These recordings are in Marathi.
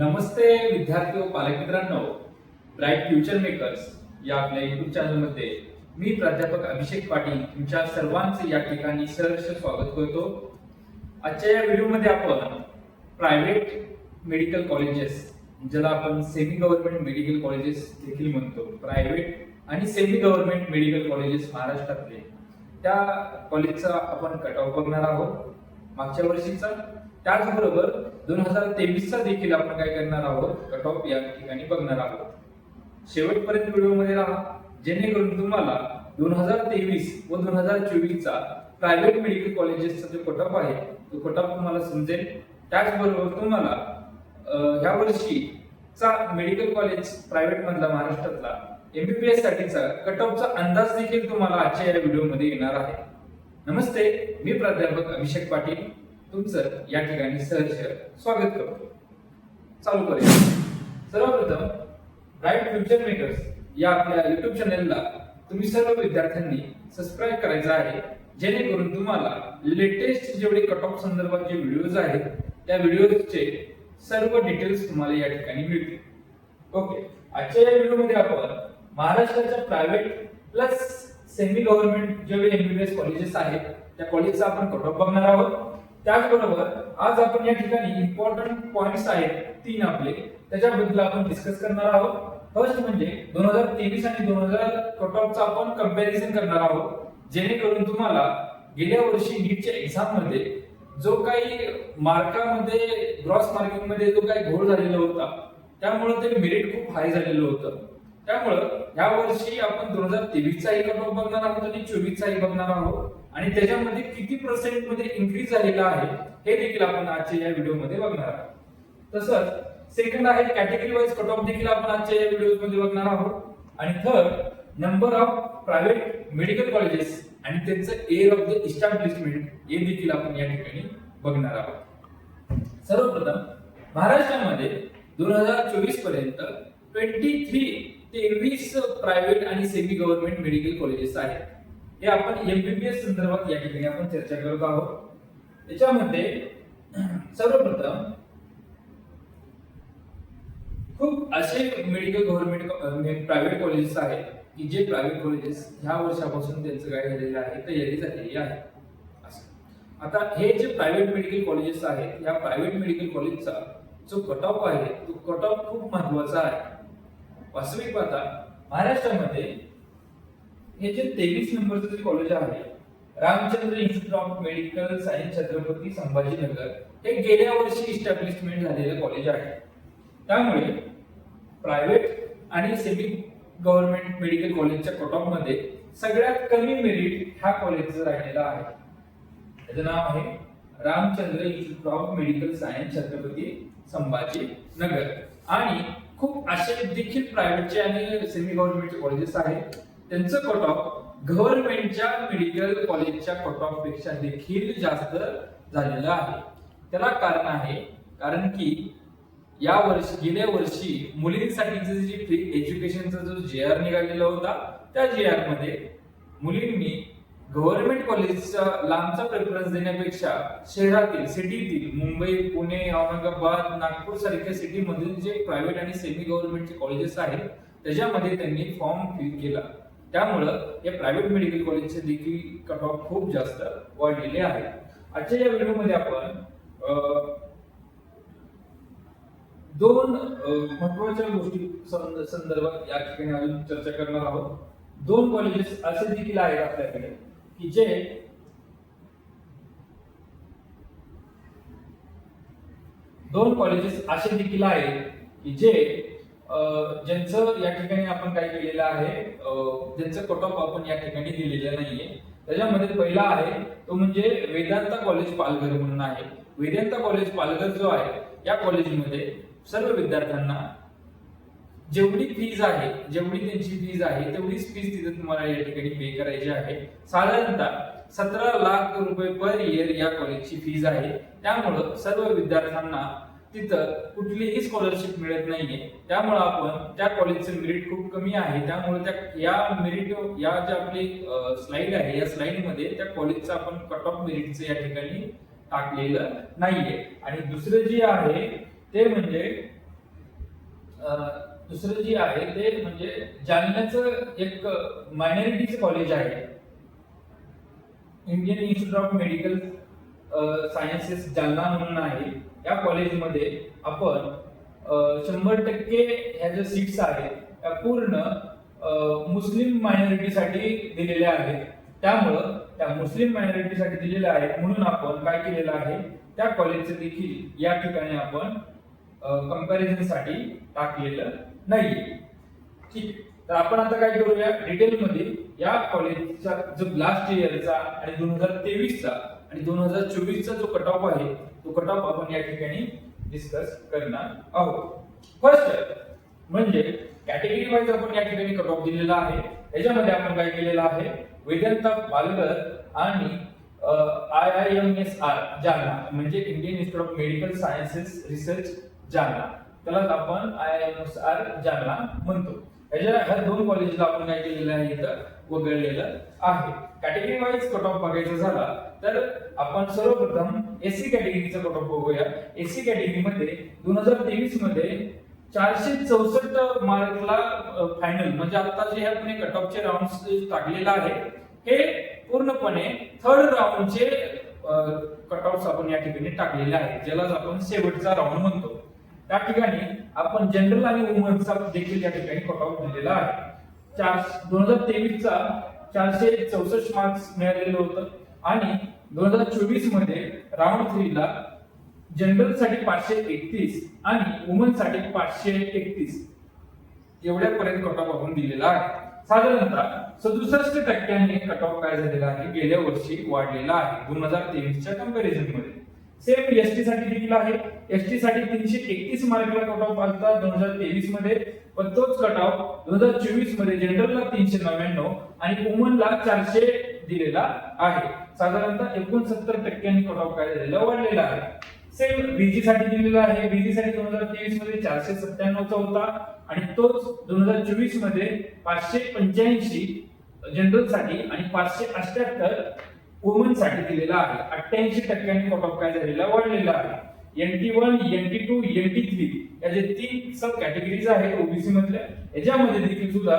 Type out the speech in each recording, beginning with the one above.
नमस्ते विद्यार्थी व पालक ब्राईट फ्युचर मेकर्स या आपल्या युट्यूब चॅनलमध्ये मी प्राध्यापक अभिषेक पाटील तुमच्या सर्वांचे या ठिकाणी सहर्ष स्वागत करतो. आजच्या या व्हिडिओमध्ये आपण प्रायव्हेट मेडिकल कॉलेजेस ज्याला आपण सेमी गव्हर्नमेंट मेडिकल कॉलेजेस देखील म्हणतो. प्रायव्हेट आणि सेमी गव्हर्नमेंट मेडिकल कॉलेजेस महाराष्ट्रातले. त्या कॉलेजचा आपण कट ऑफ बघणार आहोत. मागच्या वर्षीचा त्याचबरोबर दोन हजार तेवीसचा देखील आपण काय करणार आहोत? कट ऑफ या ठिकाणी बघणार आहोत. शेवटपर्यंत व्हिडिओमध्ये राहा जेणेकरून तुम्हाला दोन हजार तेवीस व दोन हजार चोवीसचा प्रायव्हेट मेडिकल कॉलेजेसचा जो कट ऑफ आहे तो कट ऑफ तुम्हाला समजेल. त्याचबरोबर तुम्हाला ह्या वर्षीचा मेडिकल कॉलेज प्रायव्हेट मधला महाराष्ट्रातला एमबीबीएस साठीचा कट ऑफचा अंदाज देखील तुम्हाला आजच्या या व्हिडिओमध्ये येणार आहे. नमस्ते मी प्राध्यापक अभिषेक पाटील. तुमचं या ठिकाणी सहर्ष स्वागत करतो. चालू करूया. सर्वप्रथम ब्राईट फ्युचर मेकर्स या आपल्या युट्यूब चॅनेलला तुम्ही सर्व विद्यार्थ्यांनी सबस्क्राईब करायचं आहे. जेणेकरून तुम्हाला लेटेस्ट जेवढे कट ऑफ संदर्भात जे व्हिडिओज आहेत त्या व्हिडिओजचे सर्व डिटेल्स तुम्हाला या ठिकाणी मिळतील. ओके आजच्या या व्हिडिओमध्ये आपण महाराष्ट्राच्या प्रायव्हेट प्लस सेमी गव्हर्नमेंट जेवढे एमबीबीएस कॉलेजेस आहेत त्या कॉलेजचा आपण कट ऑफ बघणार आहोत. त्याचबरोबर आज आपण या ठिकाणी इम्पॉर्टंट पॉइंट्स आहेत तीन आपले. त्याच्याबद्दल आपण डिस्कस करणार आहोत. फर्स्ट म्हणजे दोन हजार तेवीस आणि दोन हजार कट ऑफचा आपण कंपॅरिझन करणार आहोत. जेणेकरून तुम्हाला गेल्या वर्षी नीटच्या एक्झाममध्ये जो काही मार्कामध्ये ग्रॉस मार्किंगमध्ये जो काही घोळ झालेला होता त्यामुळे ते मेरिट खूप हाय झालेलं होतं. त्यामुळं या वर्षी आपण दोन हजार तेवीसचाही कट ऑफ बघणार आहोत आणि चोवीसचाही बघणार आहोत. आणि त्याच्यामध्ये किती पर्सेंटमध्ये इन्क्रीज झालेला आहे हे देखील आपण आजच्या या व्हिडिओमध्ये बघणार आहोत. तसंच सेकंड आहे कॅटेगरी वाईज कट ऑफ देखील आपण आजच्या या व्हिडिओमध्ये बघणार आहोत. आणि third number of private medical colleges आणि त्यांचं एअर ऑफ द इस्टॅब्लिशमेंट हे देखील आपण या ठिकाणी बघणार आहोत. सर्वप्रथम महाराष्ट्रामध्ये दोन हजार चोवीसपर्यंत ट्वेंटी थ्री तेवीस प्रायव्हेट आणि सेमी गव्हर्नमेंट मेडिकल कॉलेजेस आहेत. हे आपण एमबीबीएस संदर्भात या ठिकाणी आपण चर्चा करत आहोत. त्याच्यामध्ये सर्वप्रथम खूप असे मेडिकल गव्हर्नमेंट प्रायव्हेट कॉलेजेस आहेत की जे प्रायव्हेट कॉलेजेस ह्या वर्षापासून त्यांचं काय झालेलं आहे तयारी झालेली आहे. असं. आता हे जे प्रायव्हेट मेडिकल कॉलेजेस आहेत या प्रायव्हेट मेडिकल कॉलेजचा जो कट ऑफ आहे तो कट ऑफ खूप महत्त्वाचा आहे. वास्तविक पाहता महाराष्ट्रामध्ये हे जे तेवीस नंबरचं जे कॉलेज आहे Ramchandra institute of medical science Chhatrapati Sambhajinagar हे गेल्या वर्षी इस्टॅब्लिशमेंट झालेलं कॉलेज आहे. त्यामुळे प्रायव्हेट आणि सेमी गव्हर्नमेंट मेडिकल कॉलेजच्या कट ऑफमध्ये सगळ्यात कमी मेरिट ह्या कॉलेजचं राहिलेलं आहे. त्याचं नाव आहे Ramchandra institute of medical science Chhatrapati Sambhaji Nagar आणि खूप असे देखील प्रायव्हेटचे आणि सेमी गव्हर्नमेंटचे कॉलेजेस आहेत. त्यांचं कट ऑफ गव्हर्नमेंटच्या मेडिकल कॉलेजच्या कट ऑफपेक्षा देखील जास्त झालेलं आहे. त्याला कारण आहे कारण की या वर्षी गेल्या वर्षी मुलींसाठीचं जे फ्री एज्युकेशनचा जो जे आर निघालेला होता त्या जे आरमध्ये मुलींनी गव्हर्नमेंट कॉलेजचा लांबचा प्रेफरन्स देण्यापेक्षा शहरातील सिटीतील मुंबई पुणे औरंगाबाद नागपूर सारख्या सिटीमधील जे प्रायव्हेट आणि सेमी गव्हर्नमेंटचे कॉलेजेस आहेत त्याच्यामध्ये त्यांनी फॉर्म फिल केला. त्यामुळं या प्रायव्हेट मेडिकल कॉलेजचे देखील कट ऑफ खूप जास्त वाढलेले आहे. आजच्या या व्हिडिओमध्ये आपण दोन महत्त्वाच्या गोष्टी संदर्भात या ठिकाणी अजून चर्चा करणार आहोत. दोन कॉलेजेस असे देखील आहेत आपल्याकडे की जे दोन कॉलेजेस असे देखील आहेत की जे ज्यांचं या ठिकाणी आपण काय केलेलं आहे ज्यांचं कट ऑफ आपण या ठिकाणी दिलेलं नाहीये त्याच्यामध्ये पहिला आहे तो म्हणजे वेदांता कॉलेज पालघर म्हणून आहे. वेदांता कॉलेज पालघर जो आहे या कॉलेजमध्ये सर्व विद्यार्थ्यांना जेवढी फीज आहे जेवढी त्यांची फीज आहे तेवढीच फीज तिथे तुम्हाला या ठिकाणी पे करायची आहे. साधारणतः सतरा लाख रुपये पर इयर या कॉलेजची फीज आहे. त्यामुळं सर्व विद्यार्थ्यांना तिथं कुठलीही स्कॉलरशिप मिळत नाहीये. त्यामुळे आपण त्या कॉलेजचं मेरिट खूप कमी आहे. त्यामुळे त्या या मेरिट या ज्या आपली स्लाइड आहे या स्लाइडमध्ये त्या कॉलेजचं आपण कट ऑफ मेरिटचं या ठिकाणी टाकलेलं नाहीये. आणि दुसरं जे आहे ते म्हणजे दुसरं जे आहे ते म्हणजे जालन्याचं एक मायनॉरिटीचं कॉलेज आहे. Indian institute of medical sciences Jalna म्हणून आहे. या कॉलेजमध्ये आपण शंभर टक्के ह्या ज्या सीट्स आहेत त्या पूर्ण मुस्लिम मायनॉरिटीसाठी दिलेल्या आहेत. त्यामुळं त्या मुस्लिम मायनॉरिटीसाठी दिलेल्या आहेत म्हणून आपण काय केलेलं आहे त्या कॉलेजचं देखील या ठिकाणी आपण कंपॅरिझनसाठी टाकलेलं नाही ठीक. तर आपण आता काय करूया डिटेलमध्ये या कॉलेजचा जो लास्ट इयरचा आणि दोन हजार तेवीसचा आणि दोन हजार चोवीसचा जो कट ऑफ आहे तो कट ऑफ आपण या ठिकाणी डिस्कस करणार आहोत. फर्स्ट म्हणजे कॅटेगरी वाईज आपण या ठिकाणी कट ऑफ दिलेला आहे. याच्यामध्ये आपण काय केलेलं आहे? वेदांता पालघर आणि I I M S R Jalna म्हणजे Indian institute of medical sciences research Jalna. त्यालाच आपण I I M S R Jalna म्हणतो. ह्याच्या ह्या दोन कॉलेजला आपण काय केलेलं आहे इथं? वगळलेलं आहे. कॅटेगरी वाईज कट ऑफ बघायचा झाला तर आपण सर्वप्रथम एससी कॅटेगरीचा कट ऑफ बघूया. एससी कॅटेगरीमध्ये दोन हजार तेवीसमध्ये चारशे चौसष्ट मार्कला फायनल म्हणजे आता जे आपण कट ऑफचे राऊंड टाकलेला आहे हे पूर्णपणे थर्ड राऊंडचे कट ऑफ आपण या ठिकाणी टाकलेले आहेत ज्याला आपण शेवटचा राऊंड म्हणतो. त्या ठिकाणी आपण जनरल आणि वुमनचा देखील या ठिकाणी कट ऑफ दिलेला आहे. चार दोन हजार तेवीसचा चारशे चौसष्ट मार्क्स मिळालेलं होतं. आणि दोन हजार चोवीसमध्ये राऊंड थ्रीला जनरलसाठी पाचशे एकतीस आणि वुमनसाठी पाचशे एकतीस एवढ्यापर्यंत कट ऑफ आपण दिलेला आहे. साधारणतः सदुसष्ट टक्क्यांनी कट ऑफ काय झालेला आहे? गेल्या वर्षी वाढलेला आहे. दोन हजार तेवीसच्या कंपॅरिझनमध्ये. सेम एस टी साठी देखील आहे. एस टी साठी तीनशे एकतीस मार्कला कट ऑफ आलता दोन हजार तेवीसमध्ये. पण तोच कट ऑफ दोन हजार चोवीसमध्ये जनरलला तीनशे नव्याण्णव आणि वुमनला चारशे दिलेला आहे. साधारणतः एकोणसत्तर टक्क्यांनी कट ऑफ काय झालेला वाढलेला आहे. सेम बीजी साठी दिलेला आहे. बीजी साठी दोन हजार तेवीसमध्ये चारशे सत्त्याण्णवचा होता आणि तोच दोन हजार चोवीसमध्ये पाचशे पंच्याऐंशी जनरलसाठी आणि पाचशे अठ्याहत्तर वुमनसाठी दिलेला आहे. अठ्ठ्याऐंशी टक्क्यांनी कट ऑफ काय झालेला वाढलेला आहे. N T one N T two N T three या जे तीन सब कॅटेगरीज आहेत ओबीसी मधल्या याच्यामध्ये देखील सुद्धा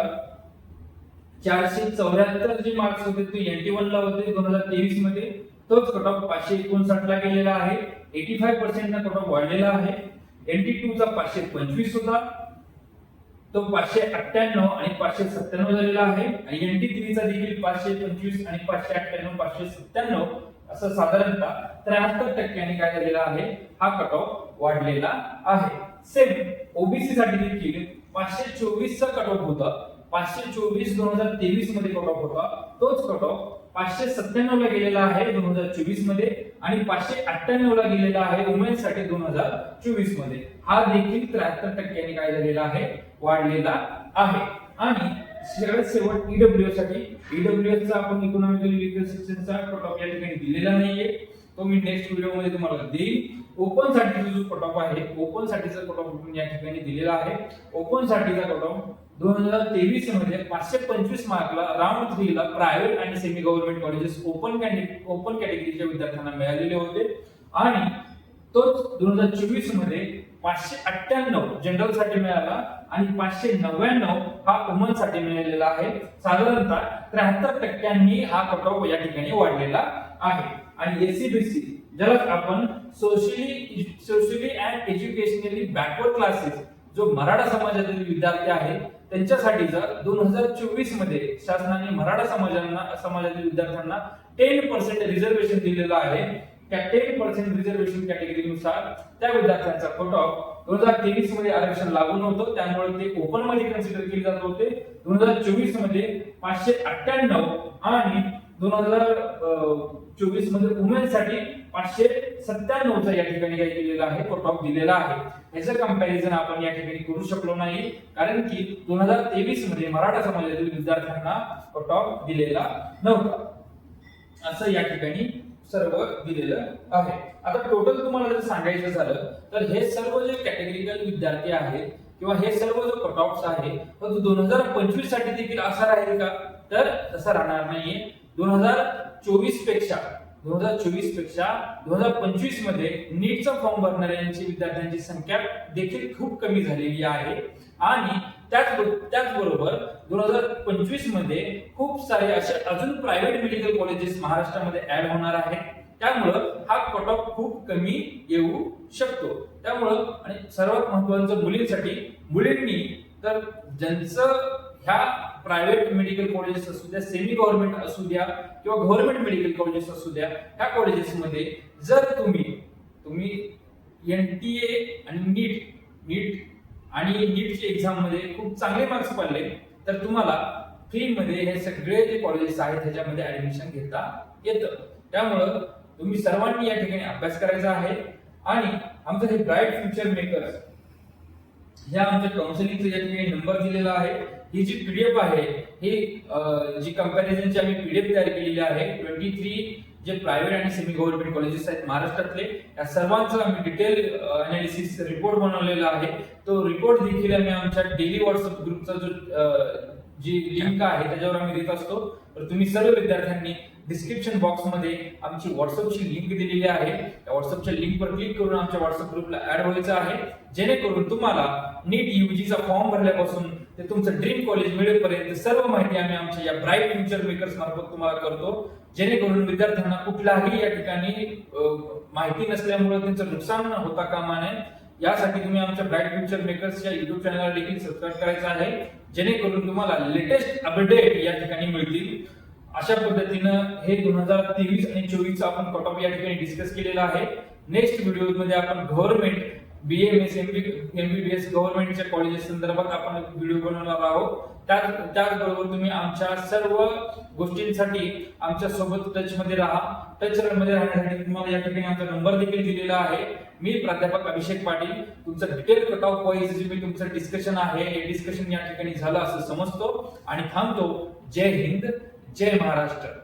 चारशे चौऱ्याहत्तर जे मार्क्स होते ते एन टी वन ला होते. दोन हजार तेवीसमध्ये तोच कट ऑफ पाचशे एकोणसाठ ला गेलेला आहे. Eighty five percent cut off वाढलेला आहे. एन टी टू चा पाचशे पंचवीस होता. तो पाचशे अठ्ठ्याण्णव आणि पाचशे सत्त्याण्णव झालेला आहे. आणि एन टी थ्रीचा देखील पाचशे पंचवीस आणि पाचशे अठ्ठ्याण्णव पाचशे सत्त्याण्णव असं साधारणतः त्र्याहत्तर टक्क्यांनी काय झालेला आहे हा कट ऑफ वाढलेला आहे. सेम ओबीसी साठी देखील पाचशे चोवीसचा कट ऑफ होता. पाचशे चोवीस दोन हजार तेवीसमध्ये कट ऑफ होता. तोच कट ऑफ पाचशे सत्त्याण्णव ला गेलेला आहे दोन हजार चोवीसमध्ये आणि पाचशे अठ्ठ्याण्णव ला गेलेला आहे वुमेन्ससाठी दोन हजार चोवीसमध्ये हा देखील त्र्याहत्तर टक्क्यांनी काय झालेला आहे वाढलेला आहे. आणि सगळ्यात शेवट ईडब्ल्यू साठी ईडब्ल्यू चा आपण इकॉनॉमिकल लिगल सेक्शनचा या ठिकाणी दिलेला नाहीये. तो मी नेक्स्ट व्हिडिओमध्ये तुम्हाला देईल. ओपन साठीचा जो कटॉप आहे ओपन साठीचा कटॉप आपण या ठिकाणी दिलेला आहे. ओपन साठीचा कटॉप दोन हजार तेवीसमध्ये पाचशे पंचवीस मार्कला राऊंड थ्री ला प्रायव्हेट आणि semi government colleges open candidate open कॅटेगरीच्या विद्यार्थ्यांना मिळालेले होते. आणि तोच दोन हजार चोवीसमध्ये पाचशे अठ्ठ्याण्णव जनरलसाठी मिळाला आणि पाचशे नव्याण्णव हा वुमनसाठी मिळालेला आहे. साधारणतः त्र्याहत्तर टक्क्यांनी हा कट ऑफ या ठिकाणी वाढलेला आहे. आणि एससी बीसी ज्याला आपण socially socially and educationally backward classes जो मराठा समाजातील विद्यार्थी आहे जर दोन हजार चोवीसमध्ये शासनाने मराठा समाजांना समाजातील विद्यार्थ्यांना टेन पर्सेंट रिझर्वेशन दिलेलं आहे त्या टेन पर्सेंट रिझर्वेशन कॅटेगरीनुसार त्या विद्यार्थ्यांचा कट ऑफ दोन हजार तेवीसमध्ये आरक्षण लागू नव्हतं. त्यामुळे ते ओपनमध्ये कन्सिडर केले जात होते. दोन हजार चोवीसमध्ये पाचशे अठ्ठ्याण्णव आणि दोन हजार चोवीसमध्ये वुमेन साठी पाचशे सत्त्याण्णवचा या ठिकाणी काय केलेला आहे. कट ऑफ दिलेला आहे. याचं कंपॅरिझन आपण या ठिकाणी करू शकलो नाही कारण की दोन हजार तेवीसमध्ये मराठा समाजातील विद्यार्थ्यांना कट ऑफ दिलेला नव्हता. असं या ठिकाणी सर्व दिलेलं आहे. आता टोटल तुम्हाला जर सांगायचं झालं तर हे सर्व जे कॅटेगरिकल विद्यार्थी आहेत किंवा हे सर्व जो कट ऑफ आहे तो दोन हजार पंचवीससाठी देखील असा राहील का? तर तसा राहणार नाहीये. दोन हजार चोवीसपेक्षा दोन हजार चोवीसपेक्षा दोन हजार पंचवीसमध्ये नीटचा फॉर्म भरणाऱ्यांची विद्यार्थ्यांची संख्या देखील खूप कमी झालेली आहे. आणि त्याच त्याचबरोबर दोन हजार पंचवीसमध्ये खूप सारे असे अजून प्रायव्हेट मेडिकल कॉलेजेस महाराष्ट्रामध्ये ऍड होणार आहेत. त्यामुळं हा कट ऑफ खूप कमी येऊ शकतो. त्यामुळं आणि सर्वात महत्वाचं मुलींसाठी मुलींनी तर ज्यांचं ह्या प्रायव्हेट मेडिकल कॉलेजेस असू द्या सेमी गव्हर्नमेंट असू द्या किंवा गव्हर्नमेंट मेडिकल कॉलेजेस असू द्या ह्या कॉलेजेसमध्ये जर तुम्ही तुम्ही एन टी ए आणि नीट नीट आणि नीटच्या एक्झाममध्ये खूप चांगले मार्क्स पडले. तर तुम्हाला फ्री मध्ये हे सगळे जे कॉलेजेस आहेत त्याच्यामध्ये ऍडमिशन घेता येतं. त्यामुळं तुम्ही सर्वांनी या ठिकाणी अभ्यास करायचा आहे. आणि आमचं हे ब्राईट फ्युचर मेकर्स ह्या आमच्या काउन्सिलिंगचा या ठिकाणी नंबर दिलेला आहे ही जी पीडीएफ आहे ही जी कंपॅरिझनची आम्ही पीडीएफ तयार केलेली आहे ट्वेंटी थ्री जे प्रायव्हेट आणि सेमी गव्हर्नमेंट कॉलेजेस आहेत महाराष्ट्रातले या सर्वांचा आम्ही डिटेल अनालिसिस रिपोर्ट बनवलेला आहे. तो रिपोर्ट देखील आम्ही आमच्या डेली व्हॉट्सअप ग्रुपचा जो जी लिंक आहे त्याच्यावर आम्ही देत असतो. तर तुम्ही सर्व विद्यार्थ्यांनी डिस्क्रिप्शन बॉक्समध्ये आमची व्हॉट्सअपची लिंक दिलेली आहे. त्या व्हॉट्सअपच्या लिंकवर क्लिक करून आमच्या व्हॉट्सअप ग्रुपला ऍड व्हायचं आहे. जेणेकरून तुम्हाला नीट युजीचा फॉर्म भरल्यापासून ते तुमचं ड्रीम कॉलेज मिळेपर्यंत सर्व माहिती आम्ही आमच्या या ब्राईट फ्युचर मेकर्स मार्फत तुम्हाला करतो. जेणेकरून विद्यार्थ्यांना कुठलाही या ठिकाणी माहिती नसल्यामुळे त्यांचं नुकसान होता कामा नये. यासाठी तुम्ही आमच्या ब्राईट फ्युचर मेकर्स या युट्यूब चॅनलला देखील सबस्क्राईब करायचं आहे. जेणेकरून तुम्हाला लेटेस्ट अपडेट या ठिकाणी मिळतील. अशा पद्धतीनं हे दोन हजार तेवीस आणि चोवीस आपण कट ऑफ या ठिकाणी डिस्कस केलेला आहे. नेक्स्ट व्हिडिओमध्ये आपण government B M S M B B S गव्हर्नमेंटच्या कॉलेजेस संदर्भात आपण व्हिडिओ बनवणार आहोत. त्याच त्याचबरोबर तुम्ही आमच्या सर्व गोष्टींसाठी आमच्यासोबत टच मध्ये राहा. टच मध्ये राहण्यासाठी तुम्हाला या ठिकाणी आमचा नंबर देखील दिलेला आहे. मी प्राध्यापक अभिषेक पाटील. तुमचं डिटेल कट ऑफ वाईज जे मी तुमचं डिस्कशन आहे हे डिस्कशन या ठिकाणी झालं असं समजतो. आणि थांबतो. जय हिंद जय महाराष्ट्र.